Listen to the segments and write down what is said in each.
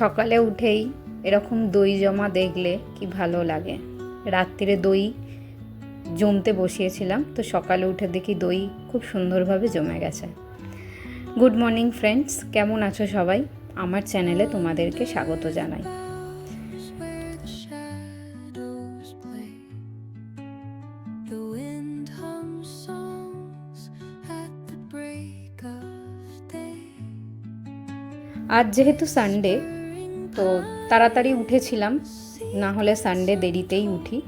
সকালে উঠেই এরকম দই জমা দেখলে কি ভালো লাগে। রাত্রিরে দই জমতে বসিয়েছিলাম, তো সকালে উঠে দেখি দই খুব সুন্দরভাবে জমে গেছে। গুড মর্নিং ফ্রেন্ডস, কেমন আছো সবাই? আমার চ্যানেলে তোমাদেরকে স্বাগত জানাই. আজ যেহেতু সানডে তো তাড়াতাড়ি উঠেছিলাম। না হলে সানডে দেরিতেই উঠি,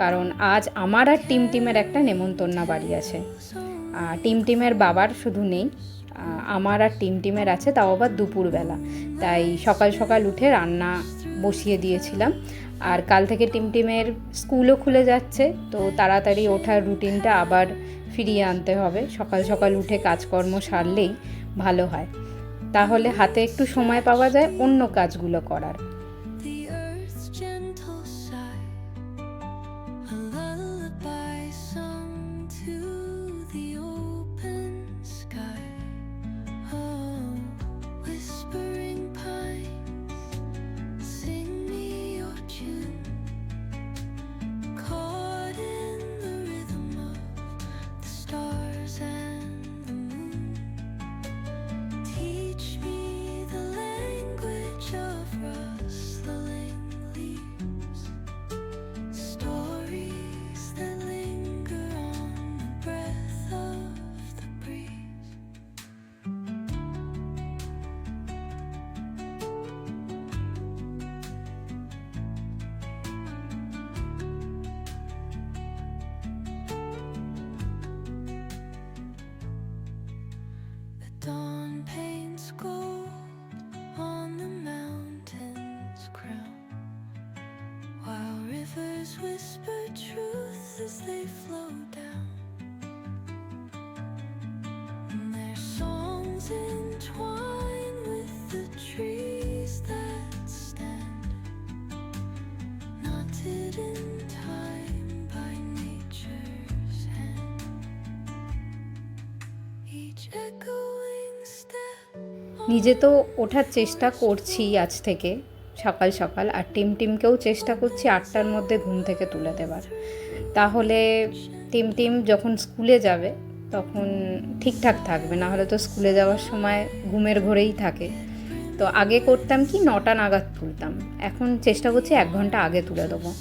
কারণ আজ আমার আর টিম টিমের একটা নেমন্তন্না বাড়ি আছে। আর টিম টিমের বাবার শুধু নেই আমার আর টিম টিমের আছে, তাও আবার দুপুরবেলা। তাই সকাল সকাল উঠে রান্না বসিয়ে দিয়েছিলাম। আর কাল থেকে টিম টিমের স্কুলও খুলে যাচ্ছে, তো তাড়াতাড়ি ওঠার রুটিনটা আবার ফিরিয়ে আনতে হবে। সকাল সকাল উঠে কাজকর্ম সারলেই ভালো হয়। তাহলে হাতে একটু সময় পাওয়া যায় অন্য কাজগুলো করার। নিজে তো ওঠার চেষ্টা করছি আজ থেকে। সকাল সকাল আর টিম টিমকেও চেষ্টা করছি আটটার মধ্যে ঘুম থেকে তুলে দেবার। তাহলে টিম টিম যখন স্কুলে যাবে, তখন ঠিকঠাক থাকবে। না হলে তো স্কুলে যাওয়ার সময় ঘুমের ঘোরেই থাকে। তো আগে করতাম কি, নটা নাগাদ তুলতাম। এখন চেষ্টা করছি এক ঘণ্টা আগে তুলে দেবো।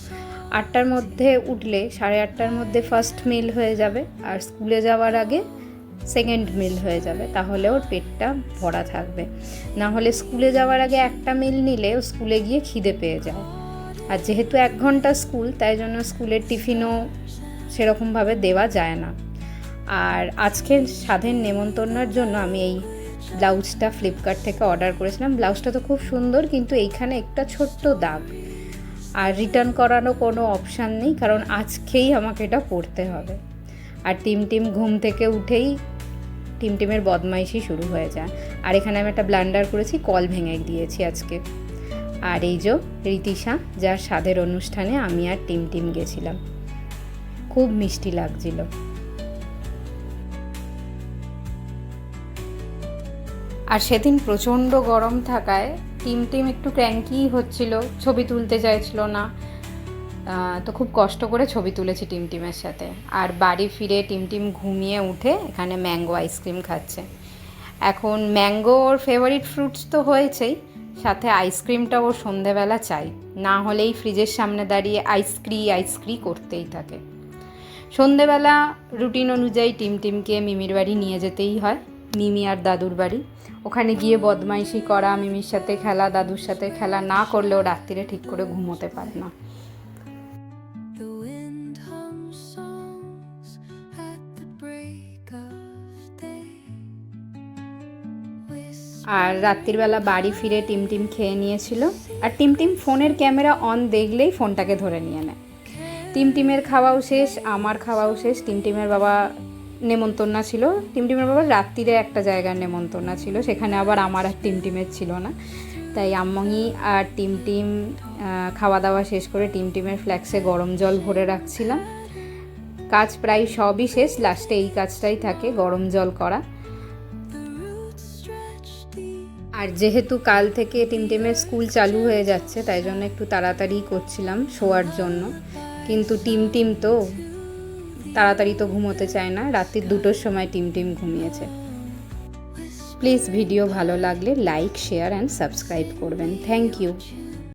আটটার মধ্যে উঠলে সাড়ে আটটার মধ্যে ফার্স্ট মিল হয়ে যাবে। আর স্কুলে যাওয়ার আগে সেকেন্ড মিল হয়ে যাবে, তাহলে ওর পেটটা ভরা থাকবে। না হলে স্কুলে যাওয়ার আগে একটা মিল নিলে ও স্কুলে গিয়ে খিদে পেয়ে যায়। আর যেহেতু এক ঘণ্টা স্কুল, তাই জন্য স্কুলের টিফিনও সেরকমভাবে দেওয়া যায় না। আর আজকের স্বাধীন নেমন্তন্নার জন্য আমি এই ব্লাউজটা ফ্লিপকার্ট থেকে অর্ডার করেছিলাম। ব্লাউজটা তো খুব সুন্দর, কিন্তু এইখানে একটা ছোট্ট দাগ। আর রিটার্ন করানো কোনো অপশান নেই, কারণ আজকেই আমাকে এটা পরতে হবে। আর টিম টিম ঘুম থেকে উঠেই টিম টিমের বদমাইশি শুরু হয়ে যায়। আর এখানে আমি একটা ব্লান্ডার করেছি, কল ভেঙে দিয়েছি আজকে। আর এই যে রীতিশা, যার স্বাদের অনুষ্ঠানে আমি আর টিম টিম গেছিলাম। খুব মিষ্টি লাগছিল। আর সেদিন প্রচণ্ড গরম থাকায় টিম টিম একটু ক্র্যাঙ্কি হচ্ছিল, ছবি তুলতে চাইছিল না। তো খুব কষ্ট করে ছবি তুলেছি টিম টিমের সাথে। আর বাড়ি ফিরে টিম টিম ঘুমিয়ে উঠে এখানে ম্যাঙ্গো আইসক্রিম খাচ্ছে। এখন ম্যাঙ্গো ওর ফেভারিট ফ্রুটস তো হয়েছেই, সাথে আইসক্রিমটা ওর সন্ধেবেলা চাই না হলেই ফ্রিজের সামনে দাঁড়িয়ে আইসক্রি আইসক্রি করতেই থাকে। সন্ধেবেলা রুটিন অনুযায়ী টিম টিমকে মিমির বাড়ি নিয়ে যেতেই হয়, মিমি আর দাদুর বাড়ি। ওখানে গিয়ে বদমাইশি করা, মিমির সাথে খেলা, দাদুর সাথে খেলা, না করলেও রাত্রিরে ঠিক করে ঘুমোতে পারে না। আর রাত্রিবেলা বাড়ি ফিরে টিম টিম খেয়ে নিয়েছিল। আর টিম টিম ফোনের ক্যামেরা অন দেখলেই ফোনটাকে ধরে নিয়ে নেয়। টিম টিমের খাওয়াও শেষ, আমার খাওয়াও শেষ। টিম টিমের বাবা নেমন্তন্না ছিল। টিম টিমের বাবার রাত্রিরে একটা জায়গার নেমন্তন্না ছিল। সেখানে আবার আমার আর টিম টিমের ছিল না। তাই আম্মাঙি আর টিম টিম খাওয়া দাওয়া শেষ করে টিম টিমের ফ্ল্যাক্সে গরম জল ভরে রাখছিলাম। কাজ প্রায় সবই শেষ। লাস্টে এই কাজটাই থাকে, গরম জল করা। আর যেহেতু কাল থেকে টিমটিমের স্কুল চালু হয়ে যাচ্ছে, তাই জন্য একটু তাড়াতাড়ি করছিলাম শোয়ার জন্য। কিন্তু টিম টিম তো, তাড়াতাড়ি তো ঘুমোতে চায় না। রাত্রির দুটোর সময় টিম টিম ঘুমিয়েছে। প্লিজ ভিডিও ভালো লাগলে লাইক, শেয়ার, অ্যান্ড সাবস্ক্রাইব করবেন। Thank you.